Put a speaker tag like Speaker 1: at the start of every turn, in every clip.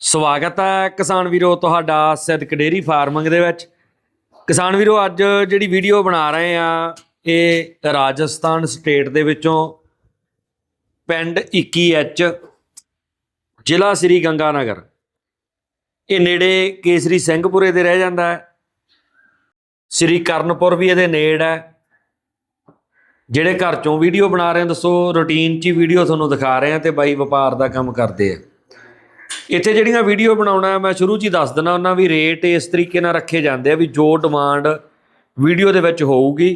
Speaker 1: ਸਵਾਗਤ ਹੈ ਕਿਸਾਨ ਵੀਰੋ ਤੁਹਾਡਾ ਸਿੱਧਕ ਡੇਰੀ ਫਾਰਮਿੰਗ ਦੇ ਵਿੱਚ। ਕਿਸਾਨ ਵੀਰੋ, ਅੱਜ ਜਿਹੜੀ ਵੀਡੀਓ ਬਣਾ ਰਹੇ ਆ ਇਹ ਰਾਜਸਥਾਨ ਸਟੇਟ ਦੇ ਵਿੱਚੋਂ ਪਿੰਡ 21H ਜ਼ਿਲ੍ਹਾ ਸ੍ਰੀ ਗੰਗਾਨਗਰ। ਇਹ ਨੇੜੇ ਕੇਸਰੀ ਸਿੰਘਪੁਰੇ ਦੇ ਰਹਿ ਜਾਂਦਾ ਹੈ। ਸ੍ਰੀ ਕਰਨਪੁਰ ਵੀ ਇਹਦੇ ਨੇੜ ਹੈ। ਜਿਹੜੇ ਘਰ ਚੋਂ ਵੀਡੀਓ ਬਣਾ ਰਹੇ ਆ ਦੱਸੋ, ਰੂਟੀਨ 'ਚ ਹੀ ਵੀਡੀਓ ਤੁਹਾਨੂੰ ਦਿਖਾ ਰਹੇ ਆ ਤੇ ਬਾਈ ਵਪਾਰ ਦਾ ਕੰਮ ਕਰਦੇ ਆ। ਇੱਥੇ ਜਿਹੜੀਆਂ ਵੀਡੀਓ ਬਣਾਉਣਾ ਮੈਂ ਸ਼ੁਰੂ 'ਚ ਹੀ ਦੱਸ ਦਿੰਦਾ ਉਹਨਾਂ ਵੀ ਰੇਟ ਇਸ ਤਰੀਕੇ ਨਾਲ ਰੱਖੇ ਜਾਂਦੇ ਆ ਵੀ ਜੋ ਡਿਮਾਂਡ ਵੀਡੀਓ ਦੇ ਵਿੱਚ ਹੋਊਗੀ,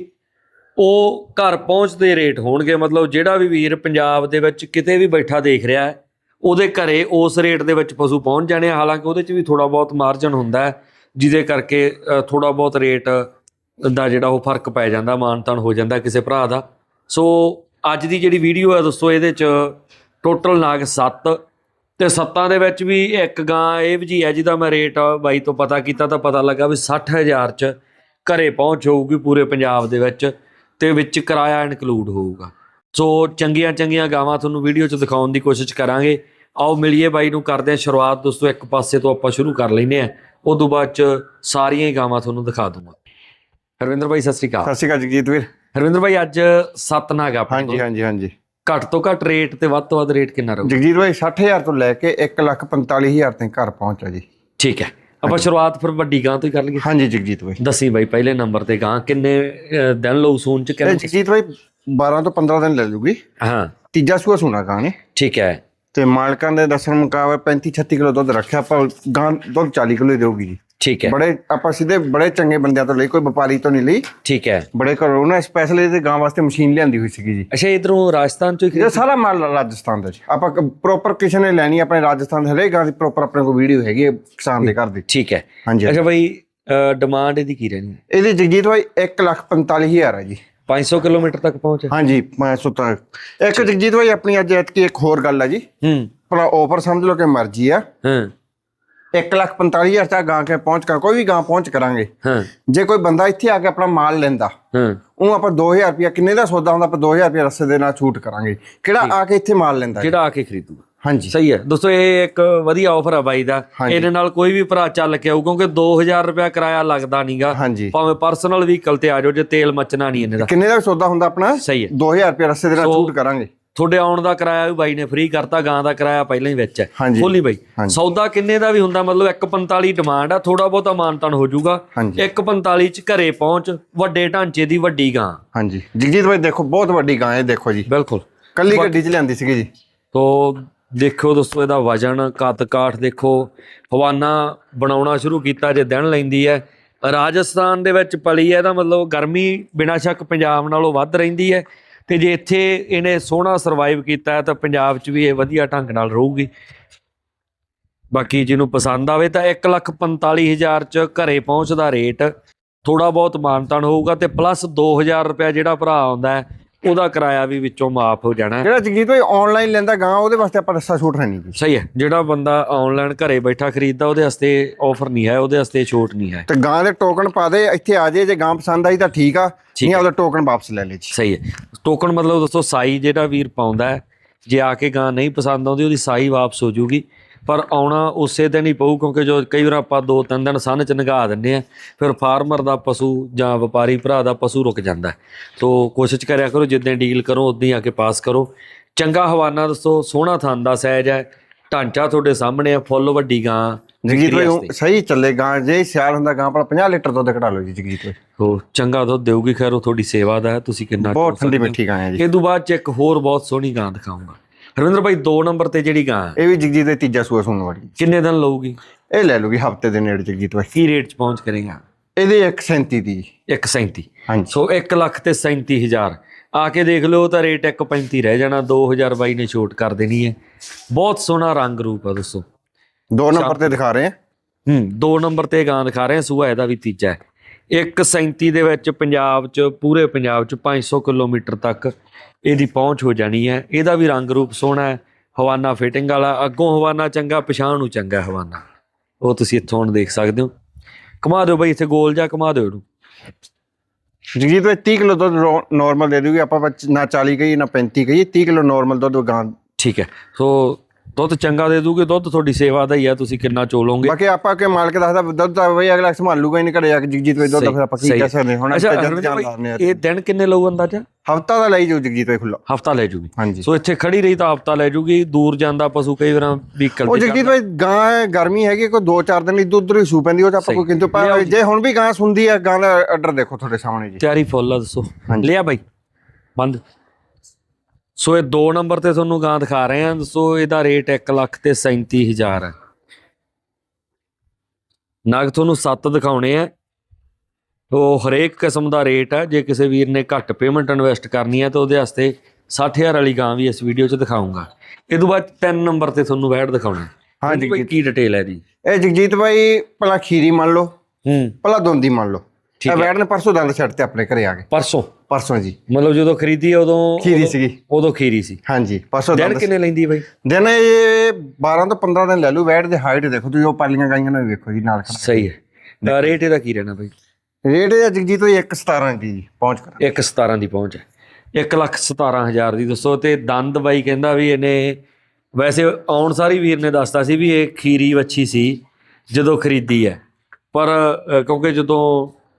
Speaker 1: ਉਹ ਘਰ ਪਹੁੰਚਦੇ ਰੇਟ ਹੋਣਗੇ ਮਤਲਬ ਜਿਹੜਾ ਵੀ ਵੀਰ ਪੰਜਾਬ ਦੇ ਵਿੱਚ ਕਿਤੇ ਵੀ ਬੈਠਾ ਦੇਖ ਰਿਹਾ ਹੈ, ਉਹਦੇ ਘਰੇ ਉਸ ਰੇਟ ਦੇ ਵਿੱਚ ਪਸ਼ੂ ਪਹੁੰਚ ਜਾਣੇ ਆ। ਹਾਲਾਂਕਿ ਉਹਦੇ 'ਚ ਵੀ ਥੋੜਾ ਬਹੁਤ ਮਾਰਜਨ ਹੁੰਦਾ ਹੈ, ਜਿਹਦੇ ਕਰਕੇ ਥੋੜਾ ਬਹੁਤ ਰੇਟ ਦਾ ਜਿਹੜਾ ਉਹ ਫ਼ਰਕ ਪੈ ਜਾਂਦਾ ਮਾਨਤਾਨ ਹੋ ਜਾਂਦਾ ਕਿਸੇ ਭਰਾ ਦਾ ਸੋ, ਅੱਜ ਦੀ ਜਿਹੜੀ ਵੀਡੀਓ ਹੈ ਦੋਸਤੋ, ਇਹਦੇ 'ਚ ਟੋਟਲ ਨਾਗ 7 ਤੇ ਸੱਤਾਂ ਦੇ ਵਿੱਚ ਵੀ ਇੱਕ ਗਾਂ ਇਹ ਵੀ ਜੀ ਹੈ ਜਿਹਦਾ ਮੈਂ ਰੇਟ ਬਾਈ ਤੋਂ ਪਤਾ ਕੀਤਾ ਤਾਂ ਪਤਾ ਲੱਗਾ ਵੀ 60000 ਚ ਘਰੇ ਪਹੁੰਚ ਹੋਊਗੀ ਪੂਰੇ ਪੰਜਾਬ ਦੇ ਵਿੱਚ ਤੇ ਵਿੱਚ ਕਿਰਾਇਆ ਇਨਕਲੂਡ ਹੋਊਗਾ। ਸੋ ਚੰਗੀਆਂ ਚੰਗੀਆਂ ਗਾਵਾਂ ਤੁਹਾਨੂੰ ਵੀਡੀਓ 'ਚ ਦਿਖਾਉਣ ਦੀ ਕੋਸ਼ਿਸ਼ ਕਰਾਂਗੇ। ਆਓ ਮਿਲੀਏ ਬਾਈ ਨੂੰ ਕਰਦੇ ਹਾਂ ਸ਼ੁਰੂਆਤ। ਦੋਸਤੋ ਇੱਕ ਪਾਸੇ ਤੋਂ ਆਪਾਂ ਸ਼ੁਰੂ ਕਰ ਲੈਨੇ ਆ ਉਸ ਤੋਂ ਬਾਅਦ 'ਚ ਸਾਰੀਆਂ ਹੀ ਗਾਵਾਂ ਤੁਹਾਨੂੰ ਦਿਖਾ ਦੂੰਗਾ। ਹਰਵਿੰਦਰ ਬਾਈ ਸਤਿ ਸ੍ਰੀ ਅਕਾਲ।
Speaker 2: ਸਤਿ ਸ਼੍ਰੀ ਅਕਾਲ ਜਗਜੀਤ ਵੀਰ।
Speaker 1: ਹਰਵਿੰਦਰ ਬਾਈ ਅੱਜ ਸੱਤ ਨਾਗ ਆ
Speaker 2: ਹਾਂਜੀ ਹਾਂਜੀ ਹਾਂਜੀ।
Speaker 1: ਘੱਟ ਤੋਂ ਘੱਟ ਰੇਟ ਤੇ ਵੱਧ ਤੋਂ ਵੱਧ ਰੇਟ ਕਿੰਨਾ ਰਹੂ
Speaker 2: ਜਗਜੀਤ ਭਾਈ 60000 ਤੋਂ ਲੈ ਕੇ 145000 ਤੱਕ ਘਰ ਪਹੁੰਚਾ ਜੀ।
Speaker 1: ਠੀਕ ਹੈ। ਆਪਾਂ ਸ਼ੁਰੂਆਤ ਫਿਰ ਵੱਡੀ ਗਾਂ ਤੋਂ ਹੀ ਕਰ ਲਈਏ।
Speaker 2: ਹਾਂਜੀ ਜਗਜੀਤ ਭਾਈ
Speaker 1: ਦੱਸੀ ਬਾਈ ਪਹਿਲੇ ਨੰਬਰ ਤੇ ਗਾਂ ਕਿੰਨੇ ਦਿਨ ਲਊ ਸੂਨ ਚ ਕਿੰਨੇ
Speaker 2: ਜਗਜੀਤ ਭਾਈ 12 ਤੋਂ 15 ਦਿਨ ਲੈ ਲੂਗੀ
Speaker 1: ਹਾਂ।
Speaker 2: ਤੀਜਾ ਸੂਆ ਸੁਣਾ ਗਾਂ ਨੇ।
Speaker 1: ਠੀਕ ਹੈ।
Speaker 2: ਤੇ ਮਾਲਕਾਂ ਦੇ ਦੱਸਣ ਮੁਕਾਬਲੇ 35 36 ਕਿਲੋ ਦੁੱਧ ਰੱਖਿਆ ਆਪਾਂ ਗਾਂ ਦੁੱਧ 40 ਕਿਲੋ ਹੀ ਦੇਊਗੀ ਜੀ।
Speaker 1: ਠੀਕ ਹੈ।
Speaker 2: ਬੜੇ ਆਪਾਂ ਸਿੱਧੇ ਬੜੇ ਚੰਗੇ ਬੰਦਿਆਂ ਤੋਂ ਲਈ ਕੋਈ ਵਪਾਰੀ ਤੋਂ ਨਹੀਂ ਲਈ।
Speaker 1: ਠੀਕ ਹੈ।
Speaker 2: ਬੜੇ ਘਰੋਂ ਉਹਨਾਂ ਸਪੈਸ਼ਲ ਇਹਦੇ ਗਾਂ ਵਾਸਤੇ ਮਸ਼ੀਨ ਲਿਆਂਦੀ ਹੋਈ ਸੀਗੀ ਜੀ।
Speaker 1: ਅੱਛਾ ਇਧਰੋਂ ਰਾਜਸਥਾਨ ਹੀ
Speaker 2: ਇਹ ਸਾਰਾ ਮਾਲ ਰਾਜਸਥਾਨ ਦਾ ਜੀ। ਆਪਾਂ ਪ੍ਰੋਪਰ ਕਿਸੇ ਨੇ ਲੈਣੀ ਆਪਣੇ ਰਾਜਸਥਾਨ ਦੇ ਹਰੇਕ ਗਾਂ ਦੀ ਪ੍ਰੋਪਰ ਆਪਣੇ ਕੋਲ ਵੀਡੀਓ ਹੈਗੀ ਹੈ ਕਿਸਾਨ ਦੇ ਘਰ ਦੀ।
Speaker 1: ਠੀਕ ਹੈ। ਅੱਛਾ ਬਾਈ ਡਿਮਾਂਡ ਇਹਦੀ ਕੀ ਰਹਿਣੀ?
Speaker 2: ਇਹਦੀ ਜਗਜੀਤ ਭਾਈ 145000 ਹੈ ਜੀ।
Speaker 1: 500 ਕਿਲੋਮੀਟਰ ਤੱਕ ਪਹੁੰਚ
Speaker 2: ਹਾਂਜੀ ਮੈਂ ਸੁਤਾ ਇੱਕ ਜਗਜੀਤ ਭਾਈ ਆਪਣੀ ਅੱਜ ਐਤਕੀ ਇੱਕ ਹੋਰ ਗੱਲ ਆ ਜੀ।
Speaker 1: ਹੂੰ।
Speaker 2: ਭਲਾ ਆਫਰ ਸਮਝ ਲਓ ਕਿ ਮਰਜ਼ੀ ਆ।
Speaker 1: ਹਾਂ।
Speaker 2: 145000 ਤੱਕ ਗਾਂ ਕੇ ਪਹੁੰਚ ਕਰ ਕੋਈ ਵੀ ਗਾਂ ਪਹੁੰਚ ਕਰਾਂਗੇ।
Speaker 1: ਹਾਂ।
Speaker 2: ਜੇ ਕੋਈ ਬੰਦਾ ਇੱਥੇ ਆ ਕੇ ਆਪਣਾ ਮਾਲ ਲੈਂਦਾ
Speaker 1: ਹਾਂ।
Speaker 2: ਉਹ ਆਪਾਂ 2000 ਰੁਪਇਆ ਕਿੰਨੇ ਦਾ ਸੌਦਾ ਹੁੰਦਾ ਆਪਾਂ 2000 ਰੁਪਇਆ ਰਸਤੇ ਦੇ ਨਾਲ ਛੂਟ ਕਰਾਂਗੇ। ਕਿਹੜਾ ਆ ਕੇ ਇੱਥੇ ਮਾਲ ਲੈਂਦਾ?
Speaker 1: ਜਿਹੜਾ ਆ ਕੇ ਖਰੀਦੂਗਾ?
Speaker 2: ਹਾਂਜੀ।
Speaker 1: ਸਹੀ ਹੈ। ਦੋਸਤੋ ਇਹ ਇੱਕ ਵਧੀਆ ਆਫਰ ਆ ਬਾਈ ਦਾ। ਇਹਦੇ ਨਾਲ ਕੋਈ ਵੀ ਭਰਾ ਚੱਲ ਕੇ ਆਊ ਕਿਉਂਕਿ 2000 ਰੁਪਇਆ ਕਿਰਾਇਆ ਲੱਗਦਾ ਨਹੀਂਗਾ ਭਾਵੇਂ ਪਰਸਨਲ ਵਹੀਕਲ ਤੇ ਆ ਜਾਓ ਜੇ ਤੇਲ ਮਚਣਾ ਨਹੀਂ ਇਹਨੇ ਦਾ।
Speaker 2: ਕਿੰਨੇ ਦਾ ਸੌਦਾ ਹੁੰਦਾ ਆਪਣਾ?
Speaker 1: ਸਹੀ ਹੈ।
Speaker 2: 2000 ਰੁਪਇਆ ਰਸਤੇ ਦੇ ਨਾਲ ਛੂਟ ਕਰਾਂਗੇ।
Speaker 1: ਤੁਹਾਡੇ ਆਉਣ ਦਾ ਕਿਰਾਇਆ ਵੀ ਬਾਈ ਨੇ ਫ੍ਰੀ ਕਰਤਾ ਗਾਂ ਦਾ ਕਿਰਾਇਆ ਪਹਿਲਾਂ ਹੀ ਵਿੱਚ ਹੈ। ਖੋਲੀ ਬਾਈ। ਸੌਦਾ ਕਿੰਨੇ ਦਾ ਵੀ ਹੁੰਦਾ? ਮਤਲਬ 145 ਡਿਮਾਂਡ ਆ ਥੋੜਾ ਬਹੁਤਾ ਮਾਨਤਨ ਹੋ ਜਾਊਗਾ।
Speaker 2: ਹਾਂਜੀ।
Speaker 1: 145 ਚ ਘਰੇ ਪਹੁੰਚ ਵੱਡੇ ਢਾਂਚੇ ਦੀ ਵੱਡੀ ਗਾਂ।
Speaker 2: ਹਾਂਜੀ। ਜਗਜੀਤ ਭਾਈ ਦੇਖੋ ਬਹੁਤ ਵੱਡੀ ਗਾਂ ਹੈ ਦੇਖੋ ਜੀ।
Speaker 1: ਬਿਲਕੁਲ।
Speaker 2: ਕੱਲੀ ਗੱਡੀ 'ਚ ਲਿਆਂਦੀ ਸੀਗੀ ਜੀ।
Speaker 1: ਤੋ ਦੇਖੋ ਦੋਸਤੋ ਇਹਦਾ ਵਜਨ ਕੱਦ ਕਾਠ ਦੇਖੋ। ਹਵਾਨਾ ਬਣਾਉਣਾ ਸ਼ੁਰੂ ਕੀਤਾ ਜੇ ਦਿਨ ਲੈਂਦੀ ਹੈ। ਰਾਜਸਥਾਨ ਦੇ ਵਿੱਚ ਪਲੀ ਹੈ ਇਹਦਾ ਮਤਲਬ ਗਰਮੀ ਬਿਨਾਂ ਸ਼ੱਕ ਪੰਜਾਬ ਨਾਲੋਂ ਵੱਧ ਰਹਿੰਦੀ ਹੈ। ਤੇ ਜੇ ਇੱਥੇ ਇਹਨੇ ਸੋਹਣਾ ਸਰਵਾਈਵ ਕੀਤਾ ਤਾਂ ਪੰਜਾਬ 'ਚ ਵੀ ਇਹ ਵਧੀਆ ਢੰਗ ਨਾਲ ਰਹੂਗੀ। ਬਾਕੀ ਜਿਹਨੂੰ ਪਸੰਦ ਆਵੇ ਤਾਂ 145000 ਚ ਘਰੇ ਪਹੁੰਚਦਾ ਰੇਟ ਥੋੜਾ ਬਹੁਤ ਮਾਨਤਾਨ ਹੋਊਗਾ ਤੇ ਪਲੱਸ 2000 ਰੁਪਏ ਜਿਹੜਾ ਭਰਾ ਆਉਂਦਾ ਹੈ ਉਹਦਾ ਕਿਰਾਇਆ ਵੀ ਵਿੱਚੋਂ ਮਾਫ ਹੋ ਜਾਣਾ।
Speaker 2: ਜਿਹੜਾ ਜਗਜੀਤ ਭਾਈ ਆਨਲਾਈਨ ਲੈਂਦਾ ਗਾਂ ਉਹਦੇ ਵਾਸਤੇ ਆਪਾਂ ਰਸਤਾ ਛੂਟ ਨਹੀਂ ਜੀ।
Speaker 1: ਸਹੀ ਹੈ ਜਿਹੜਾ ਬੰਦਾ ਆਨਲਾਈਨ ਘਰੇ ਬੈਠਾ ਖਰੀਦਦਾ ਉਹਦੇ ਵਾਸਤੇ ਆਫਰ ਨਹੀਂ ਹੈ ਉਹਦੇ ਵਾਸਤੇ ਛੋਟ ਨਹੀਂ ਹੈ।
Speaker 2: ਤੇ ਗਾਂ ਦੇ ਟੋਕਨ ਪਾ ਦੇ ਇੱਥੇ ਆ ਜੇ ਜੇ ਗਾਂ ਪਸੰਦ ਆਈ ਤਾਂ ਠੀਕ ਆ ਨਹੀਂ ਉਹਦਾ ਟੋਕਨ ਵਾਪਸ ਲੈ ਲੈ ਜੀ।
Speaker 1: ਸਹੀ ਹੈ ਟੋਕਨ ਮਤਲਬ ਦੋਸਤੋ ਸਾਈ ਜਿਹੜਾ ਵੀਰ ਪਾਉਂਦਾ ਜੇ ਆ ਕੇ ਗਾਂ ਨਹੀਂ ਪਸੰਦ ਆਉਂਦੀ ਉਹਦੀ ਸਾਈ ਵਾਪਸ ਹੋ ਜੂਗੀ ਪਰ ਆਉਣਾ ਉਸੇ ਦਿਨ ਹੀ ਪਊ ਕਿਉਂਕਿ ਜੋ ਕਈ ਵਾਰ ਆਪਾਂ ਦੋ ਤਿੰਨ ਦਿਨ ਸੰਨ ਚ ਨਗਾ ਦਿੰਦੇ ਆ ਫਿਰ ਫਾਰਮਰ ਦਾ ਪਸ਼ੂ ਜਾਂ ਵਪਾਰੀ ਭਰਾ ਦਾ ਪਸ਼ੂ ਰੁਕ ਜਾਂਦਾ ਹੈ। ਤੋ ਕੋਸ਼ਿਸ਼ ਕਰਿਆ ਕਰੋ ਜਿੱਦਾਂ ਡੀਲ ਕਰੋ ਉਦਾਂ ਹੀ ਆ ਕੇ ਪਾਸ ਕਰੋ। ਚੰਗਾ ਹਵਾਨਾ ਦੋਸਤੋ ਸੋਹਣਾ ਥਾਂ ਦਾ ਸਹਿਜ ਹੈ ਢਾਂਚਾ ਤੁਹਾਡੇ ਸਾਹਮਣੇ ਆ ਫੁੱਲ ਵੱਡੀ ਗਾਂ
Speaker 2: ਜਗਜੀਤ ਭਾਈ ਸਹੀ ਚੱਲੇ ਗਾਂ ਜੇ ਸਿਆਲ ਹੁੰਦਾ ਗਾਂ ਪਰ 50 ਲੀਟਰ ਦੁੱਧ ਕਢਾ ਲਓ ਜੀ ਜਗਜੀਤ ਭਾਈ।
Speaker 1: ਉਹ ਚੰਗਾ ਦੁੱਧ ਦੇਊਗੀ ਖੈਰ ਉਹ ਤੁਹਾਡੀ ਸੇਵਾ ਦਾ ਹੈ ਤੁਸੀਂ ਕਿੰਨਾ
Speaker 2: ਬਹੁਤ ਠੰਡੀ ਮਿੱਠੀ ਗਾਂ ਹੈ ਜੀ।
Speaker 1: ਇਹ ਤੋਂ ਬਾਅਦ ਚ ਇੱਕ ਹੋਰ ਬਹੁਤ ਸੋਹਣੀ ਗਾਂ ਦਿਖਾਉਂਗਾ ਰਵਿੰਦਰ ਭਾਈ 2 ਨੰਬਰ ਤੇ ਜਿਹੜੀ ਗਾਂ ਹੈ,
Speaker 2: ਇਹ ਵੀ ਜਗਜੀਤ ਦੇ ਤੀਜਾ ਸੂਆ ਸੁਣਨ ਵਾਲੀ।
Speaker 1: ਕਿੰਨੇ ਦਿਨ ਲਊਗੀ?
Speaker 2: ਇਹ ਲੈ ਲੂਗੀ ਹਫ਼ਤੇ ਦੇ ਨੇੜੇ ਜਗਜੀਤ ਭਾਈ
Speaker 1: ਕੀ ਰੇਟ ਚ ਪਹੁੰਚ ਕਰੇਗਾ?
Speaker 2: ਇਹਦੇ 137 ਦੀ।
Speaker 1: 137
Speaker 2: ਹਾਂਜੀ।
Speaker 1: ਸੋ 1 ਲੱਖ ਤੇ 37000 ਆ ਕੇ ਦੇਖ ਲਓ ਤਾਂ ਰੇਟ 135 ਰਹਿ ਜਾਣਾ। 2000 ਬਾਈ ਨੇ ਛੋਟ ਕਰ ਦੇਣੀ ਹੈ। ਬਹੁਤ ਸੋਹਣਾ ਰੰਗ ਰੂਪ ਆ ਦੋਸਤੋ
Speaker 2: ਦੋ ਨੰਬਰ ਤੇ ਦਿਖਾ ਰਹੇ ਆ
Speaker 1: ਹੂੰ 2 ਨੰਬਰ ਤੇ ਗਾਂ ਦਿਖਾ ਰਹੇ ਹਾਂ। ਸੂਆ ਇਹਦਾ ਵੀ ਤੀਜਾ ਹੈ। 137 ਦੇ ਵਿੱਚ ਪੰਜਾਬ 'ਚ ਪੂਰੇ ਪੰਜਾਬ 'ਚ 500 ਕਿਲੋਮੀਟਰ ਤੱਕ ਇਹਦੀ ਪਹੁੰਚ ਹੋ ਜਾਣੀ ਹੈ। ਇਹਦਾ ਵੀ ਰੰਗ ਰੂਪ ਸੋਹਣਾ ਹੈ। ਹਵਾਨਾ ਫਿਟਿੰਗ ਵਾਲਾ ਅੱਗੋਂ ਹਵਾਨਾ ਚੰਗਾ ਪਛਾਣ ਨੂੰ ਚੰਗਾ ਹਵਾਨਾ। ਉਹ ਤੁਸੀਂ ਇੱਥੋਂ ਹੁਣ ਦੇਖ ਸਕਦੇ ਹੋ। ਘੁਮਾ ਦਿਓ ਬਈ ਇੱਥੇ ਗੋਲ ਜਾ ਘੁਮਾ ਦਿਓ ਇਹਨੂੰ।
Speaker 2: ਜਗਜੀਤ ਭਾਈ 30 ਕਿਲੋ ਦੁੱਧ ਨਾਰਮਲ ਦੇ ਦੂਗੀ। ਆਪਾਂ ਨਾ 40 ਕਹੀ ਨਾ 35 ਕਹੀ 30 ਕਿਲੋ ਨਾਰਮਲ ਦੁੱਧ ਗਾਂ
Speaker 1: ਠੀਕ ਹੈ। ਸੋ ਦੁੱਧ ਚੰਗਾ ਦੇ ਦੂਗੇ ਦੁੱਧ ਤੁਹਾਡੀ ਸੇਵਾ ਦਾ ਹੀ ਆ ਤੁਸੀਂ ਕਿੰਨਾ ਚੋਲੋਗੇ।
Speaker 2: ਬਾਕੀ ਆਪਾਂ ਕੇ ਮਾਲਕ ਦੱਸਦਾ ਦੁੱਧ ਦਾ ਬਈ ਅਗਲਾ ਸੰਭਾਲੂਗਾ ਹੀ ਨਹੀਂ ਘਰੇ ਜਾ ਕੇ ਜਗਜੀਤ ਭਾਈ ਦੁੱਧ ਫਿਰ ਆਪਾਂ ਕੀ। ਕਹਿ ਸਕਦੇ। ਹੁਣ ਆਪਾਂ ਜਦ ਜਾਣ
Speaker 1: ਭਾਈ,
Speaker 2: ਲਾਣੇ
Speaker 1: ਇਹ ਦਿਨ ਕਿੰਨੇ ਲਊ ਅੰਦਾਜ਼ਾ?
Speaker 2: ਹਫਤਾ ਦਾ ਲਈ ਜਾਓ ਜਗਜੀਤ ਭਾਈ ਖੁੱਲਾ
Speaker 1: ਹਫਤਾ ਲੈ ਜੂਗੀ।
Speaker 2: ਹਾਂਜੀ।
Speaker 1: ਸੋ ਇੱਥੇ ਖੜੀ ਰਹੀ ਤਾਂ ਹਫਤਾ ਲੈ ਜੂਗੀ ਦੂਰ ਜਾਂਦਾ ਪਸ਼ੂ ਕਈ ਵਾਰਾਂ ਵਹੀਕਲ
Speaker 2: ਉਹ ਜਗਜੀਤ ਭਾਈ ਗਾਂ ਹੈ, ਗਰਮੀ ਹੈਗੀ ਕੋਈ 2-4 ਦਿਨ ਇੱਧਰ ਉੱਧਰ ਹੀ ਸੂ ਪੈਂਦੀ ਉਹ ਚ ਆਪਾਂ ਕੋਈ ਕਿੰਤੂ ਪਰ ਜੇ। ਹੁਣ ਵੀ ਗਾਂ ਸੁਣਦੀ ਹੈ ਗਾਂ ਦਾ ਆਰਡਰ ਦੇਖੋ ਤੁਹਾਡੇ ਸਾਹਮਣੇ ਜੀ।
Speaker 1: ਤਿਆਰੀ ਫੁੱਲ ਆ ਦੱਸੋ। ਲਿਆ ਬਾਈ। ਬੰਦ। ਸੋ ਇਹ 2 ਨੰਬਰ ਤੇ ਤੁਹਾਨੂੰ ਗਾਂ ਦਿਖਾ ਰਹੇ ਹਾਂ। ਦੱਸੋ ਇਹਦਾ ਰੇਟ 1 ਲੱਖ ਤੇ 37000 ਹੈ ਨਗ ਤੁਹਾਨੂੰ 7 ਦਿਖਾਉਣੇ ਆ। ਉਹ ਹਰੇਕ ਕਿਸਮ ਦਾ ਰੇਟ ਹੈ ਜੇ ਕਿਸੇ ਵੀਰ ਨੇ ਘੱਟ ਪੇਮੈਂਟ ਇਨਵੈਸਟ ਕਰਨੀ ਹੈ ਤਾਂ ਉਹਦੇ ਵਾਸਤੇ 60000 ਵਾਲੀ ਗਾਂ ਵੀ ਇਸ ਵੀਡੀਓ 'ਚ ਦਿਖਾਉਂਗਾ ਇਹ ਤੋਂ ਬਾਅਦ 3 ਨੰਬਰ ਤੇ ਤੁਹਾਨੂੰ ਵੈਟ ਦਿਖਾਉਣਾ।
Speaker 2: ਹਾਂਜੀ
Speaker 1: ਕੋਈ ਕੀ ਡਿਟੇਲ ਹੈ ਦੀ
Speaker 2: ਇਹ ਜਗਜੀਤ ਭਾਈ ਭਲਾ ਖੀਰੀ ਮੰਨ ਲਓ।
Speaker 1: ਹੂੰ।
Speaker 2: ਭਲਾ ਦੋਂਦੀ ਮੰਨ ਲਓ।
Speaker 1: ਠੀਕ
Speaker 2: ਇਹ ਬੈਠ ਨੇ ਪਰਸੋਂ ਦੰਦ ਛੱਡ ਤੇ ਆਪਣੇ ਘਰੇ ਆ ਗਏ
Speaker 1: ਪਰਸੋਂ।
Speaker 2: ਪਰਸੋਂ ਜੀ।
Speaker 1: ਮਤਲਬ ਜਦੋਂ ਖਰੀਦੀ ਉਦੋਂ
Speaker 2: ਖੀਰੀ ਸੀਗੀ।
Speaker 1: ਉਦੋਂ ਖੀਰੀ ਸੀ।
Speaker 2: ਹਾਂਜੀ ਪਰਸੋਂ
Speaker 1: ਦਿਨ ਕਿੰਨੇ ਲੈਂਦੀ ਬਾਈ?
Speaker 2: ਦਿਨ ਇਹ 12 ਤੋਂ 15 ਦਿਨ ਲੈ ਲੂ ਬੈਠ ਦੇ ਹਾਈਟ ਦੇਖੋ ਤੁਸੀਂ ਉਹ ਪਾਲੀਆਂ ਗਾਈਆਂ ਨੂੰ ਵੇਖੋ ਜੀ ਨਾਲ
Speaker 1: ਸਹੀ ਹੈ। ਤਾਂ ਰੇਟ ਇਹਦਾ ਕੀ ਰਹਿਣਾ ਬਾਈ?
Speaker 2: ਰੇਟ ਇਹ ਜਗਜੀਤ ਭਾਈ 117 ਦੀ ਪਹੁੰਚ ਕਰ
Speaker 1: 1 17 ਦੀ ਪਹੁੰਚ ਹੈ। 1 ਲੱਖ 17 ਹਜ਼ਾਰ ਦੀ ਦੱਸੋ ਤੇ ਦੰਦ ਬਾਈ ਕਹਿੰਦਾ ਵੀ ਇਹਨੇ ਵੈਸੇ ਆਉਣ ਸਾਰੀ ਵੀਰ ਨੇ ਦੱਸਤਾ ਸੀ ਵੀ ਇਹ ਖੀਰੀ ਵੱਛੀ ਸੀ ਜਦੋਂ ਖਰੀਦੀ ਹੈ। ਪਰ ਕਿਉਂਕਿ ਜਦੋਂ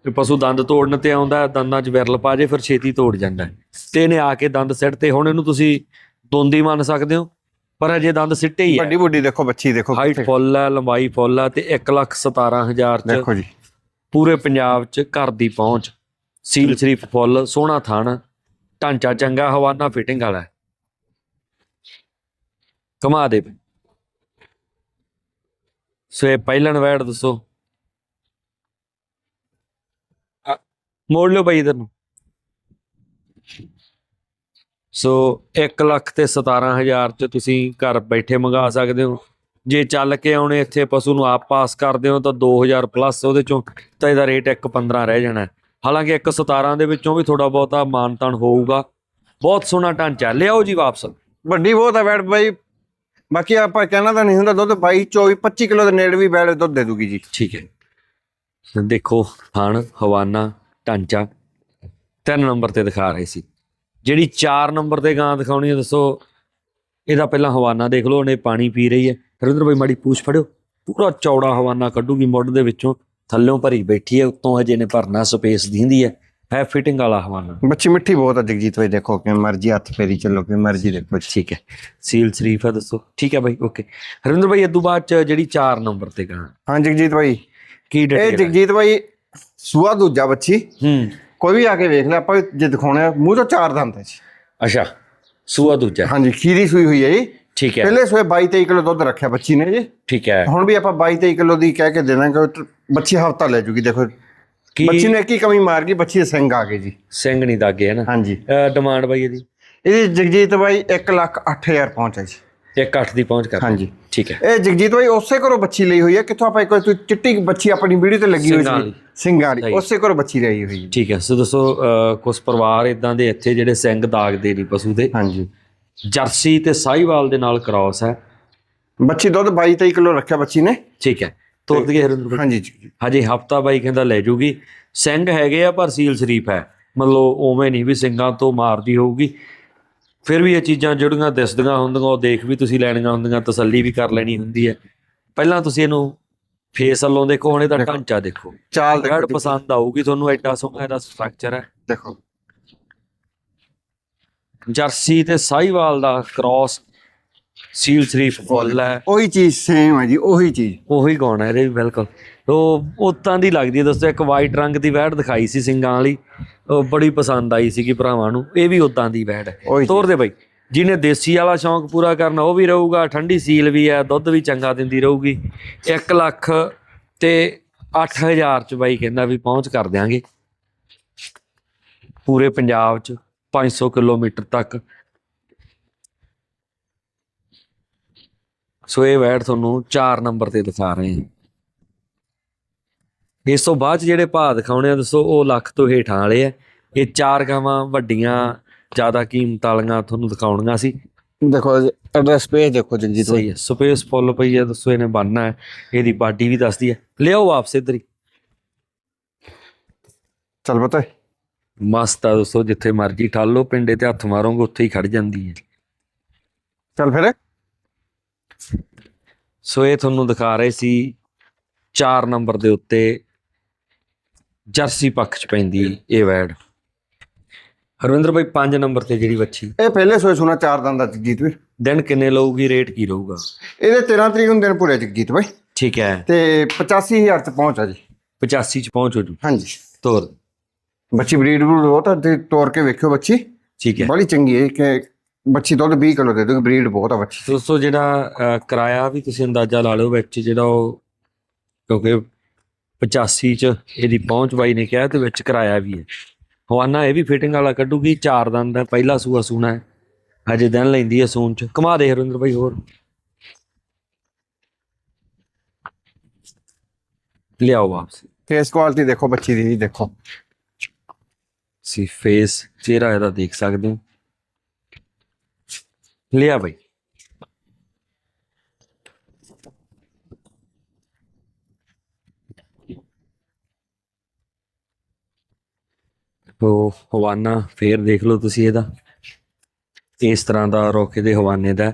Speaker 1: ਇਹ ਪਸ਼ੂ ਦੰਦ ਤੋੜਨ ਤੇ ਆਉਂਦਾ ਦੰਦਾਂ 'ਚ ਵਿਰਲ ਪਾ ਜੇ ਫਿਰ ਛੇਤੀ ਤੋੜ ਜਾਂਦਾ। ਤੇ ਇਹਨੇ ਆ ਕੇ ਦੰਦ ਸਿੱਟ ਤੇ ਹੁਣ ਇਹਨੂੰ ਤੁਸੀਂ ਦੋਂਦੀ ਮੰਨ ਸਕਦੇ ਹੋ ਪਰ ਅਜੇ ਦੰਦ ਸਿੱਟੇ ਹੀ ਹੈ।
Speaker 2: ਵੱਡੀ ਵੱਡੀ ਦੇਖੋ ਬੱਚੀ ਦੇਖੋ
Speaker 1: ਹਾਈਟ ਫੁੱਲ ਹੈ ਲੰਬਾਈ ਫੁੱਲ ਹੈ ਤੇ 1 ਲੱਖ 17 ਹਜ਼ਾਰ 'ਚ
Speaker 2: ਦੇਖੋ ਜੀ।
Speaker 1: ਪੂਰੇ ਪੰਜਾਬ 'ਚ ਘਰ ਦੀ ਪਹੁੰਚ ਸੀਲ ਸ਼ਰੀਫ ਫੁੱਲ ਸੋਹਣਾ ਥਣ ਢਾਂਚਾ ਚੰਗਾ ਹਵਾਨਾ ਫਿਟਿੰਗ ਵਾਲਾ। ਕਮਾ ਦੇ। ਸੋ ਇਹ ਪਹਿਲਣ ਵੈੜ ਦੱਸੋ। ਮੋੜ ਲਿਓ ਬਾਈ ਇਧਰ ਨੂੰ। ਸੋ 1 ਲੱਖ ਤੇ 17000 ਚ ਤੁਸੀਂ ਘਰ ਬੈਠੇ ਮੰਗਾ ਸਕਦੇ ਹੋ। ਜੇ ਚੱਲ ਕੇ ਆਉਣੇ ਇੱਥੇ ਪਸ਼ੂ ਨੂੰ ਆਪ ਪਾਸ ਕਰਦੇ ਹੋ ਤਾਂ 2000 ਪਲੱਸ ਉਹਦੇ ਚੋਂ ਤਾਂ ਇਹਦਾ ਰੇਟ 1.15 ਰਹਿ ਜਾਣਾ। ਹਾਲਾਂਕਿ 1.17 ਦੇ ਵਿੱਚੋਂ ਵੀ ਥੋੜਾ ਬਹੁਤਾ ਮਾਨਤਾਨ ਹੋਊਗਾ। ਬਹੁਤ ਸੋਹਣਾ ਢਾਂਚਾ ਲਿਆਓ ਜੀ ਵਾਪਸ।
Speaker 2: ਵੱਡੀ ਬਹੁਤ ਹੈ ਬੈਠ ਭਾਈ ਬਾਕੀ ਆਪਾਂ ਕਹਿਣਾ ਤਾਂ ਨਹੀਂ ਹੁੰਦਾ ਦੁੱਧ 22 24 25 ਕਿਲੋ ਦੇ ਨੇੜੇ ਵੀ ਬੈਠ ਦੁੱਧ ਦੇ ਦੂਗੀ ਜੀ।
Speaker 1: ਠੀਕ ਹੈ। ਦੇਖੋ ਥਣ ਹਵਾਨਾ ਢਾਂਚਾ ਤਿੰਨ ਨੰਬਰ ਤੇ ਦਿਖਾ ਰਹੇ ਸੀ। ਜਿਹੜੀ 4 ਨੰਬਰ ਤੇ ਗਾਂ ਦਿਖਾਉਣੀ ਹੈ ਦੱਸੋ। ਇਹਦਾ ਪਹਿਲਾਂ ਹਵਾਨਾ ਦੇਖ ਲਓ ਉਹਨੇ ਪਾਣੀ ਪੀ ਰਹੀ ਹੈ। ਹਰਿੰਦਰ ਭਾਈ ਮਾੜੀ ਪੂਛ ਫੜਿਓ। ਪੂਰਾ ਚੌੜਾ ਹਵਾਨਾ ਕੱਢੂਗੀ ਮੁੱਢ ਦੇ ਵਿੱਚੋਂ। ਥੱਲਿਓਂ ਭਰੀ ਬੈਠੀ ਹੈ ਉੱਤੋਂ ਹਜੇ ਨੇ ਭਰਨਾ ਸਪੇਸ ਦਿੰਦੀ ਹੈ। ਹੈ ਫਿਟਿੰਗ ਵਾਲਾ ਹਵਾਨਾ।
Speaker 2: ਬੱਚੀ ਮਿੱਠੀ ਬਹੁਤ ਹੈ ਜਗਜੀਤ ਭਾਈ ਦੇਖੋ ਕਿ ਮਰਜ਼ੀ ਹੱਥ ਫੇਰੀ ਚੱਲੋ ਕਿ ਮਰਜ਼ੀ ਦੇਖੋ।
Speaker 1: ਠੀਕ ਹੈ। ਸੀਲ ਸ਼ਰੀਫ ਹੈ ਦੱਸੋ। ਠੀਕ ਹੈ ਭਾਈ ਓਕੇ ਹਰਿੰਦਰ ਭਾਈ ਇਦੋਂ ਬਾਅਦ ਚ ਜਿਹੜੀ 4 ਨੰਬਰ ਤੇ ਗਾਂ।
Speaker 2: ਹਾਂ ਜਗਜੀਤ ਭਾਈ
Speaker 1: ਕੀ
Speaker 2: ਇਹ
Speaker 1: ਡਿਟੇਲ
Speaker 2: ਜਗਜੀਤ ਭਾਈ ਸੂਆ ਦੂਜਾ ਬੱਚੀ।
Speaker 1: ਹੂੰ।
Speaker 2: ਕੋਈ ਵੀ ਆ ਕੇ ਵੇਖ ਲੈ ਆਪਾਂ ਜੇ ਦਿਖਾਉਣਾ ਮੂੰਹ ਤੋਂ ਚਾਰ ਦੰਦ ਹੈ ਜੀ।
Speaker 1: ਅੱਛਾ ਸੂਆ ਦੂਜਾ।
Speaker 2: ਹਾਂਜੀ ਖੀਰੀ ਸੂਈ ਹੋਈ ਹੈ ਜੀ।
Speaker 1: ਠੀਕ ਹੈ।
Speaker 2: ਪਹਿਲੇ ਸੂਏ 22 23 ਕਿਲੋ ਦੁੱਧ ਰੱਖਿਆ ਬੱਚੀ ਨੇ ਜੀ।
Speaker 1: ਠੀਕ ਹੈ।
Speaker 2: ਹੁਣ ਵੀ ਆਪਾਂ 22 23 ਕਿਲੋ ਦੀ ਕਹਿ ਕੇ ਦੇ ਦਾਂਗੇ ਉਹ ਬੱਚੀ ਹਫਤਾ ਲੈ ਜੂਗੀ ਦੇਖੋ।
Speaker 1: ਕੀ
Speaker 2: ਬੱਚੀ ਨੇ ਕੀ ਕਮੀ ਮਾਰ ਗਈ ਬੱਚੀ ਦੇ ਸਿੰਘ ਆ ਗਏ ਜੀ।
Speaker 1: ਸਿੰਘ ਨਹੀਂ ਦਾਗੇ ਹੈ ਨਾ।
Speaker 2: ਹਾਂਜੀ।
Speaker 1: ਡਿਮਾਂਡ ਬਾਈ ਇਹਦੀ?
Speaker 2: ਇਹਦੀ ਜਗਜੀਤ ਭਾਈ 1 ਲੱਖ 8000 ਪਹੁੰਚ ਹੈ ਜੀ।
Speaker 1: ਇੱਕ ਅੱਠ ਦੀ ਪਹੁੰਚ ਕਰ
Speaker 2: ਹਾਂਜੀ।
Speaker 1: ਠੀਕ ਹੈ।
Speaker 2: ਇਹ ਜਗਜੀਤ ਭਾਈ ਉਸੇ ਘਰੋਂ ਬੱਚੀ ਲਈ ਹੋਈ ਹੈ ਕਿੱਥੋਂ ਆਪਾਂ ਕੋਈ ਚਿੱਟੀ ਬੱਚੀ ਆਪਣੀ ਵੀਡੀਓ ਤੇ ਲੱਗੀ ਹੋਈ ਸੀ।
Speaker 1: ਵਾਲੀ।
Speaker 2: ਸਿੰਘਾਂ ਵਾਲੀ
Speaker 1: ਸਹੀ।
Speaker 2: ਉਸੇ ਘਰੋਂ ਬੱਚੀ ਲਈ ਹੋਈ
Speaker 1: ਠੀਕ ਹੈ ਸੋ ਦੱਸੋ ਕੁਝ ਪਰਿਵਾਰ ਇਦਾਂ ਦੇ ਇੱਥੇ ਜਿਹੜੇ ਸਿੰਘ ਦਾਗਦੇ ਨਹੀਂ ਪਸ਼ੂ ਦੇ।
Speaker 2: ਹਾਂਜੀ।
Speaker 1: ਜਰਸੀ ਤੇ ਸਾਹੀਵਾਲ ਦੇ ਨਾਲ ਕ੍ਰਾਸ ਹੈ।
Speaker 2: ਬੱਚੀ ਦੁੱਧ 22 23 ਕਿਲੋ ਰੱਖਿਆ ਬੱਚੀ ਨੇ।
Speaker 1: ਠੀਕ ਹੈ। ਤੋਰ ਦਈਏ ਹਰਿੰਦਰ
Speaker 2: ਹਾਂਜੀ
Speaker 1: ਹਜੇ ਹਫਤਾ ਬਾਈ ਕਹਿੰਦਾ ਲੈ ਜੂਗੀ। ਸਿੰਘ ਹੈਗੇ ਆ ਪਰ ਸੀਲ ਸ਼ਰੀਫ ਹੈ। ਮਤਲਬ ਉਵੇਂ ਨਹੀਂ ਵੀ ਸਿੰਘਾਂ ਤੋਂ ਮਾਰਦੀ ਹੋਊਗੀ। ਫਿਰ ਵੀ ਇਹ ਚੀਜ਼ਾਂ ਜਿਹੜੀਆਂ ਦਿਸਦੀਆਂ ਹੁੰਦੀਆਂ ਉਹ ਦੇਖ ਵੀ ਤੁਸੀਂ ਲੈਣੀਆਂ ਹੁੰਦੀਆਂ ਤਸੱਲੀ ਵੀ ਕਰ ਲੈਣੀ ਹੁੰਦੀ ਹੈ। ਪਹਿਲਾਂ ਤੁਸੀਂ ਇਹਨੂੰ ਫੇਸ ਵੱਲੋਂ ਦੇਖੋ ਹੁਣ ਇਹਦਾ ਢਾਂਚਾ ਦੇਖੋ।
Speaker 2: ਚਾਲ ਦੇਖੋ
Speaker 1: ਪਸੰਦ ਆਊਗੀ ਤੁਹਾਨੂੰ ਐਡਾ ਸੋਹਣਾ ਇਹਦਾ ਸਟਰਕਚਰ ਹੈ।
Speaker 2: ਦੇਖੋ।
Speaker 1: ਜਰਸੀ ਤੇ ਸਾਹੀਵਾਲ ਦਾ ਕ੍ਰਾਸ ਸੀਲ ਸ਼ਰੀਫ ਫੁੱਲ ਹੈ।
Speaker 2: ਉਹੀ ਚੀਜ਼ ਸੇਮ ਹੈ ਜੀ ਉਹੀ ਚੀਜ਼।
Speaker 1: ਉਹੀ ਗਾਉਣਾ ਇਹਦੇ ਵੀ ਬਿਲਕੁਲ। ਉਹ ਉਤਾਂ ਦੀ ਲੱਗਦੀ ਹੈ ਦੋਸਤੋ ਇੱਕ ਵਾਈਟ ਰੰਗ ਦੀ ਵੈੜ ਦਿਖਾਈ ਸੀ ਸਿੰਘਾਂ ਵਾਲੀ। ਉਹ ਬੜੀ ਪਸੰਦ ਆਈ ਸੀਗੀ ਭਰਾਵਾਂ ਨੂੰ ਇਹ ਵੀ ਉਤਾਂ ਦੀ ਵੈੜ ਹੈ। ਤੋਰ ਦੇ ਬਾਈ। ਜਿਹਨੇ ਦੇਸੀ ਵਾਲਾ ਸ਼ੌਂਕ ਪੂਰਾ ਕਰਨਾ, ਉਹ ਵੀ ਰਹੂਗਾ, ਠੰਡੀ ਸੀਲ ਵੀ ਹੈ, ਦੁੱਧ ਵੀ ਚੰਗਾ ਦਿੰਦੀ ਰਹੂਗੀ। 1 ਲੱਖ ਤੇ 8000 ਚ ਬਾਈ ਕਹਿੰਦਾ ਵੀ ਪਹੁੰਚ ਕਰ ਦਿਆਂਗੇ। ਪੂਰੇ ਪੰਜਾਬ ਚ 500 ਕਿਲੋਮੀਟਰ ਤੱਕ। ਸੋ ਇਹ ਵੈਟ ਤੁਹਾਨੂੰ 4 ਨੰਬਰ ਤੇ ਦਿਖਾ ਰਹੇ ਹਾਂ। ਇਸ ਤੋਂ ਬਾਅਦ 'ਚ ਜਿਹੜੇ ਭਾਅ ਦਿਖਾਉਣੇ ਆ, ਦੱਸੋ ਉਹ ਲੱਖ ਤੋਂ ਹੇਠਾਂ ਵਾਲੇ ਆ। ਇਹ ਚਾਰ ਗਾਵਾਂ ਵੱਡੀਆਂ ਜ਼ਿਆਦਾ ਕੀਮਤ ਵਾਲੀਆਂ ਤੁਹਾਨੂੰ ਦਿਖਾਉਣੀਆਂ ਸੀ।
Speaker 2: ਦੇਖੋ ਐਡਰੈਸ ਪੇਜ ਦੇਖੋ ਜਗਜੀਤ
Speaker 1: ਸਹੀ ਹੈ ਸਪੇਸ ਫੁੱਲ ਪਈ ਹੈ ਦੱਸੋ ਇਹਨੇ ਬਣਨਾ ਹੈ ਇਹਦੀ ਬਾਡੀ ਵੀ ਦੱਸਦੀ ਹੈ। ਲਿਆਓ ਵਾਪਸ ਇੱਧਰ ਹੀ।
Speaker 2: ਚੱਲ ਪਤਾ।
Speaker 1: ਮਸਤ ਆ ਦੱਸੋ ਜਿੱਥੇ ਮਰਜ਼ੀ ਠਾਲੋ ਪਿੰਡੇ ਤੇ ਹੱਥ ਮਾਰੋਗੇ ਉੱਥੇ ਹੀ ਖੜ ਜਾਂਦੀ ਹੈ।
Speaker 2: ਚੱਲ ਫਿਰ।
Speaker 1: ਸੋ ਇਹ ਤੁਹਾਨੂੰ ਦਿਖਾ ਰਹੇ ਸੀ 4 ਨੰਬਰ ਦੇ ਉੱਤੇ ਜਰਸੀ ਪੱਖ ਚ ਪੈਂਦੀ ਇਹ ਵੈੜ ਹਰਵਿੰਦਰ ਭਾਈ 5 ਨੰਬਰ ਤੇ ਜਿਹੜੀ ਵੱਛੀ।
Speaker 2: ਇਹ ਪਹਿਲੇ ਸੋਏ ਸੁਣਾ ਚਾਰ ਦੰਦ ਦਾ ਜਗਜੀਤ ਵੀ।
Speaker 1: ਦਿਨ ਕਿੰਨੇ ਲਊਗੀ ਰੇਟ ਕੀ ਰਹੂਗਾ?
Speaker 2: ਇਹਦੇ 13 ਤਰੀਕ ਨੂੰ ਦਿਨ ਪੂਰੇ ਜਗਜੀਤ ਬਾਈ।
Speaker 1: ਠੀਕ ਹੈ।
Speaker 2: ਤੇ 85000 ਚ ਪਹੁੰਚਾ ਜੀ।
Speaker 1: 85 ਚ ਪਹੁੰਚ ਹੋ ਜੂ।
Speaker 2: ਹਾਂਜੀ।
Speaker 1: ਤੋਰ।
Speaker 2: ਬੱਚੀ ਬਰੀਡ ਬਰੂਡ ਬਹੁਤ ਆ ਤੇ ਤੋੜ ਕੇ ਵੇਖਿਓ ਬੱਚੀ
Speaker 1: ਠੀਕ ਹੈ।
Speaker 2: ਬੜੀ ਚੰਗੀ ਹੈ ਕਿ ਬੱਚੀ ਦੁੱਧ 20 ਕਿਲੋ ਦੇ ਦੂਗੀ ਬਰੀਡ ਬਹੁਤ ਆ ਬੱਚੀ
Speaker 1: ਦੋਸਤੋ ਜਿਹੜਾ ਕਿਰਾਇਆ ਵੀ ਤੁਸੀਂ ਅੰਦਾਜ਼ਾ ਲਾ ਲਓ ਵਿੱਚ ਜਿਹੜਾ ਉਹ ਕਿਉਂਕਿ 85 ਚ ਇਹਦੀ ਪਹੁੰਚ ਬਾਈ ਨੇ ਕਿਹਾ ਤੇ ਵਿੱਚ ਕਿਰਾਇਆ ਵੀ ਹੈ। ਹਵਾਨਾ ਇਹ ਵੀ ਫਿਟਿੰਗ ਵਾਲਾ ਕੱਢੂਗੀ ਚਾਰ ਦੰਦ ਦਾ ਪਹਿਲਾ ਸੂਆ ਸੂਣਾ ਹੈ। ਅਜੇ ਦਿਨ ਲੈਂਦੀ ਹੈ ਸੂਣ ਚ। ਕਮਾ ਦੇ ਹਰਿੰਦਰ ਭਾਈ ਹੋਰ। ਲਿਆਓ ਵਾਪਸ।
Speaker 2: ਫੇਸ ਕੁਆਲਿਟੀ ਦੇਖੋ ਬੱਚੀ ਦੀ ਦੇਖੋ।
Speaker 1: ਸੀ ਫੇਸ ਚਿਹਰਾ ਇਹਦਾ ਦੇਖ ਸਕਦੇ ਹੋ। ਲਿਆ ਭਾਈ ਉਹ ਹਵਾਨਾ ਫੇਰ ਦੇਖ ਲਓ ਤੁਸੀਂ ਇਹਦਾ। ਇਸ ਤਰ੍ਹਾਂ ਦਾ ਰੋਕੇ ਦੇ ਹਵਾਨੇ ਦਾ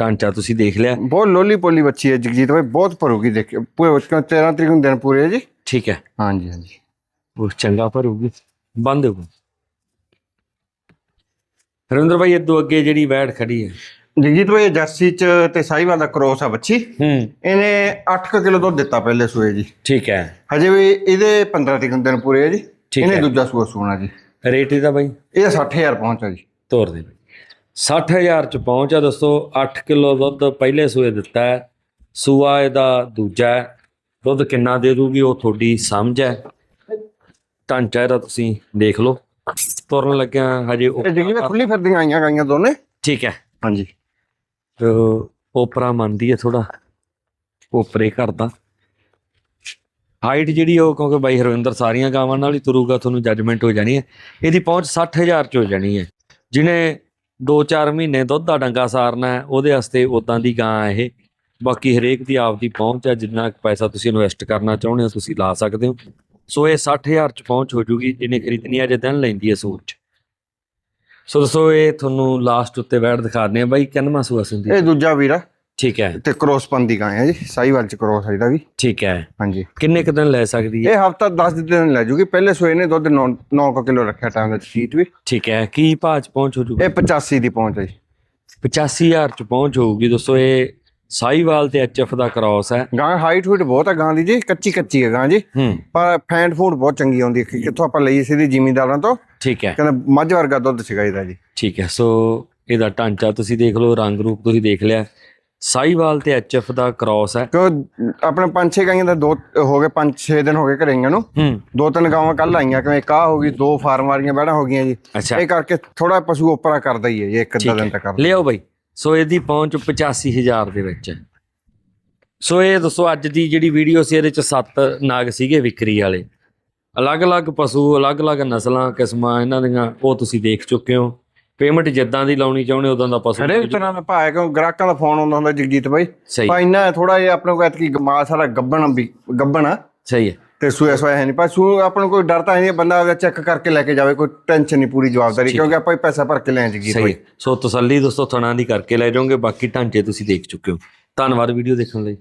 Speaker 1: ਢਾਂਚਾ ਤੁਸੀਂ ਦੇਖ ਲਿਆ।
Speaker 2: ਬਹੁਤ ਲੋਲੀ ਪੋਲੀ ਬੱਚੀ ਹੈ ਜਗਜੀਤ ਬਾਈ ਬਹੁਤ ਭਰੂਗੀ ਦੇਖਿਓ ਪੂਰੇ 13 ਤਰੀਕ ਨੂੰ ਦਿਨ ਪੂਰੇ ਹੈ ਜੀ।
Speaker 1: ਠੀਕ ਹੈ।
Speaker 2: ਹਾਂਜੀ ਹਾਂਜੀ।
Speaker 1: ਉਹ ਚੰਗਾ ਭਰੂਗੀ। ਬੰਦ ਹੋ ਰਵਿੰਦਰ ਭਾਈ ਇਹ ਤੋਂ ਅੱਗੇ ਜਿਹੜੀ ਵੈੜ ਖੜੀ ਹੈ।
Speaker 2: ਜਗਜੀਤ ਇਹ ਜਰਸੀ ਚ ਤੇ ਸਾਈਵਾਲ ਦਾ ਕ੍ਰੋਸ ਆ ਬੱਚੀ।
Speaker 1: ਹੂੰ।
Speaker 2: ਇਹਨੇ 8 ਕਿਲੋ ਦੁੱਧ ਦਿੱਤਾ ਪਹਿਲੇ ਸੂਏ ਜੀ।
Speaker 1: ਠੀਕ ਹੈ।
Speaker 2: ਹਜੇ ਵੀ ਇਹਦੇ 15 ਤਰੀਕ ਨੂੰ ਦਿਨ ਪੂਰੇ ਹੈ ਜੀ।
Speaker 1: ਠੀਕ
Speaker 2: ਇਹਨੇ
Speaker 1: ਹੈ।
Speaker 2: ਦੂਜਾ ਸੂਆ ਸੂਣਾ ਜੀ।
Speaker 1: ਰੇਟ ਇਹਦਾ ਬਾਈ?
Speaker 2: ਇਹ 60000 ਪਹੁੰਚਾ ਜੀ।
Speaker 1: ਤੋਰ ਦੇ ਬਾਈ। 60000 ਚ ਪਹੁੰਚਾ ਦੋਸਤੋ 8 ਕਿਲੋ ਦੁੱਧ ਪਹਿਲੇ ਸੂਏ ਦਿੱਤਾ ਹੈ। ਸੂਆ ਇਹਦਾ ਦੂਜਾ ਹੈ। ਦੁੱਧ ਕਿੰਨਾ ਦੇ ਦੂਗੀ ਉਹ ਤੁਹਾਡੀ ਸਮਝ ਹੈ। ਢਾਂਚਾ ਇਹਦਾ ਤੁਸੀਂ ਦੇਖ ਲਓ। ਤੁਰਨ ਲੱਗਿਆ ਹਜੇ ਉਹ-
Speaker 2: ਇਹ ਜਗਜੀਤ ਖੁੱਲੀ ਫਿਰਦੀਆਂ ਆਈਆਂ ਗਾਈਆਂ ਦੋਨੇ।
Speaker 1: ਠੀਕ ਹੈ।
Speaker 2: ਹਾਂਜੀ।
Speaker 1: ਤੇ ਓਪਰਾ ਮੰਨਦੀ ਹੈ ਥੋੜਾ ਓਪਰੇ ਕਰਦਾ। ਹਾਈਟ ਜਿਹੜੀ ਉਹ ਕਿਉਂਕਿ ਬਾਈ ਹਰਵਿੰਦਰ ਸਾਰੀਆਂ ਗਾਵਾਂ ਨਾਲ ਹੀ ਤੁਰੂਗਾ ਤੁਹਾਨੂੰ ਜੱਜਮੈਂਟ ਹੋ ਜਾਣੀ ਹੈ। ਇਹਦੀ ਪਹੁੰਚ 60000 ਚ ਹੋ ਜਾਣੀ ਹੈ। ਜਿਹਨੇ 2-4 ਮਹੀਨੇ ਦੁੱਧ ਦਾ ਡੰਗਾ ਸਾਰਨਾ ਹੈ ਉਹਦੇ ਵਾਸਤੇ ਉਦਾਂ ਦੀ ਗਾਂ ਹੈ ਇਹ। ਬਾਕੀ ਹਰੇਕ ਦੀ ਆਪਦੀ ਪਹੁੰਚ ਹੈ ਜਿੰਨਾ ਕੁ ਪੈਸਾ ਤੁਸੀਂ ਇਨਵੈਸਟ ਕਰਨਾ ਚਾਹੁੰਦੇ ਹੋ ਤੁਸੀਂ ਲਾ ਸਕਦੇ ਹੋ। ਸੋ ਇਹ 60000 ਚ ਪਹੁੰਚ ਹੋ ਜੂਗੀ ਜਿਹਨੇ ਖਰੀਦਣੀ ਹੈ ਜੇ ਦਿਨ ਲੈਂਦੀ ਹੈ ਸੋਚ ਸੋ ਦੋਸਤੋ ਇਹ ਤੁਹਾਨੂੰ ਲਾਸਟ ਉੱਤੇ ਬੈਠ ਦਿਖਾ ਦਿੰਦੇ ਆ ਬਾਈ ਕਿੰਨਵਾਂ ਸੂਆ ਸਿੰਦੀ
Speaker 2: ਇਹ ਦੂਜਾ ਵੀਰਾ।
Speaker 1: ਠੀਕ ਹੈ।
Speaker 2: ਤੇ ਕ੍ਰੋਸ ਪੰਦੀ ਗਾਂ ਹੈ ਜੀ ਸਾਈਵਾਲ ਚ ਕ੍ਰੋਸ ਹੈ ਇਹਦਾ ਵੀ।
Speaker 1: ਠੀਕ ਹੈ।
Speaker 2: ਹਾਂਜੀ।
Speaker 1: ਕਿੰਨੇ ਕੁ ਦਿਨ ਲੈ ਸਕਦੀ ਹੈ?
Speaker 2: ਇਹ ਹਫਤਾ 10 ਦਿਨ ਲੈ ਜੂਗੀ ਪਹਿਲੇ ਸੂਏ ਨੇ ਦੁੱਧ 9 9 ਕਿਲੋ ਰੱਖਿਆ ਟਾਈਮ ਦਾ ਸ਼ੀਟ ਵੀ।
Speaker 1: ਠੀਕ ਹੈ ਕੀ ਭਾਅ ਚ ਪਹੁੰਚ ਹੋ ਜੂਗੀ?
Speaker 2: ਇਹ 85 ਦੀ ਪਹੁੰਚ ਹੈ ਜੀ।
Speaker 1: 85000 ਚ ਪਹੁੰਚ ਹੋਊਗੀ ਦੋਸਤੋ ਇਹ ਸਾਈਵਾਲ ਤੇ ਐਚਐਫ ਦਾ ਕ੍ਰਾਸ ਹੈ।
Speaker 2: ਗਾਂ ਹਾਈਟ ਹੂਟ ਬਹੁਤ ਹੈ ਗਾਂ ਦੀ ਜੀ ਕੱਚੀ ਕੱਚੀ ਹੈ ਗਾਂ ਜੀ। ਪਰ ਫੈਂਟ ਫੂਡ ਬਹੁਤ ਚੰਗੀ ਆਉਂਦੀ ਹੈ ਕਿੱਥੋਂ ਆਪਾਂ ਲਈ ਸੀ ਦੀ ਜ਼ਿਮੀਂਦਾਰਾਂ ਤੋਂ।
Speaker 1: ਠੀਕ ਹੈ।
Speaker 2: ਕਹਿੰਦਾ ਮੱਝ ਵਰਗਾ ਦੁੱਧ ਸੀਗਾ ਇਹਦਾ ਜੀ।
Speaker 1: ਠੀਕ ਹੈ ਸੋ ਇਹਦਾ ਢਾਂਚਾ ਤੁਸੀਂ ਦੇਖ ਲਓ ਰੰਗ ਰੂਪ ਤੁਸੀਂ ਦੇਖ ਲਿਆ। ਸਾਈਵਾਲ ਤੇ ਐਚਐਫ ਦਾ ਕ੍ਰਾਸ ਹੈ।
Speaker 2: ਆਪਣੇ ਪੰਜ ਛੇ ਗਾਈਆਂ ਦਾ ਦੋ ਹੋ ਗਏ ਪੰਜ ਛੇ ਦਿਨ ਹੋ ਗਏ ਘਰੇ ਆਈਆਂ ਨੂੰ। ਦੋ ਤਿੰਨ ਗਾਵਾਂ ਕੱਲ ਆਈਆਂ ਕਿਵੇਂ ਇੱਕ ਆਹ ਹੋ ਗਈ ਦੋ ਫਾਰਮ ਵਾਲੀਆਂ ਬੈੜਾ ਹੋ ਗਈਆਂ ਜੀ। ਇਹ ਕਰਕੇ ਥੋੜਾ ਪਸ਼ੂ ਉਪਰਾ ਕਰਦਾ ਹੀ ਹੈ ਜੀ ਇੱਕ ਅੱਧਾ ਦਿਨ ਤੱਕ ਕਰਦਾ।
Speaker 1: ਲਿਆਓ ਬਾਈ। ਸੋ ਇਹਦੀ ਪਹੁੰਚ 85000 ਦੇ ਵਿੱਚ ਹੈ। ਸੋ ਇਹ ਦੱਸੋ ਅੱਜ ਦੀ ਜਿਹੜੀ ਵੀਡੀਓ ਸੀ ਇਹਦੇ ਚ ਸੱਤ ਨਾਗ ਸੀਗੇ ਵਿਕਰੀ ਵਾਲੇ। ਅਲੱਗ-ਅਲੱਗ ਪਸ਼ੂ ਅਲੱਗ-ਅਲੱਗ ਨਸਲਾਂ ਕਿਸਮਾਂ ਇਹਨਾਂ ਦੀਆਂ ਉਹ ਤੁਸੀਂ ਦੇਖ ਚੁੱਕੇ ਹੋ। ਪੇਮੈਂਟ ਜਿੱਦਾਂ ਦੀ ਲਾਉਣੀ ਚਾਹੁੰਦੇ ਉਦਾਂ ਦਾ ਪਸ਼ੂ
Speaker 2: ਹਰੇਕ ਤਰ੍ਹਾਂ ਦਾ ਭਾਅ ਹੈ ਕਿਉਂ ਗ੍ਰਾਹਕਾਂ ਦਾ ਫੋਨ ਆਉਂਦਾ ਹੁੰਦਾ ਜਗਜੀਤ ਬਾਈ।
Speaker 1: ਸਹੀ।
Speaker 2: ਪਰ ਇੰਨਾ ਥੋੜਾ ਜਿਹਾ ਆਪਣੇ ਕੋਲ ਐਤਕੀ ਮਾਲ ਸਾਰਾ ਗੱਬਣ ਵੀ ਗੱਬਣ ਆ।
Speaker 1: ਸਹੀ ਹੈ।
Speaker 2: ਤੇ ਸੂਆ ਸੂਆ ਹੈ ਨਹੀਂ ਪਰ ਸੂ ਆਪਾਂ ਨੂੰ ਕੋਈ ਡਰ ਤਾਂ ਹੈ ਨਹੀਂ ਬੰਦਾ ਉਹਦਾ ਚੈੱਕ ਕਰਕੇ ਲੈ ਕੇ ਜਾਵੇ ਕੋਈ ਟੈਨਸ਼ਨ ਨਹੀਂ ਪੂਰੀ ਜਵਾਬਦਾਰੀ ਕਿਉਂਕਿ ਆਪਾਂ ਹੀ ਪੈਸਾ ਭਰ ਕੇ ਲੈ ਜਗਜੀਤ
Speaker 1: ਸਹੀ
Speaker 2: ਬਾਈ।
Speaker 1: ਹੈ। ਸੋ ਤਸੱਲੀ ਦੋਸਤੋ ਥਣਾ ਦੀ ਕਰਕੇ ਲੈ ਜਾਓਗੇ ਬਾਕੀ ਢਾਂਚੇ ਤੁਸੀਂ ਦੇਖ ਚੁੱਕੇ ਹੋ। ਧੰਨਵਾਦ ਵੀਡੀਓ ਦੇਖਣ ਲਈ।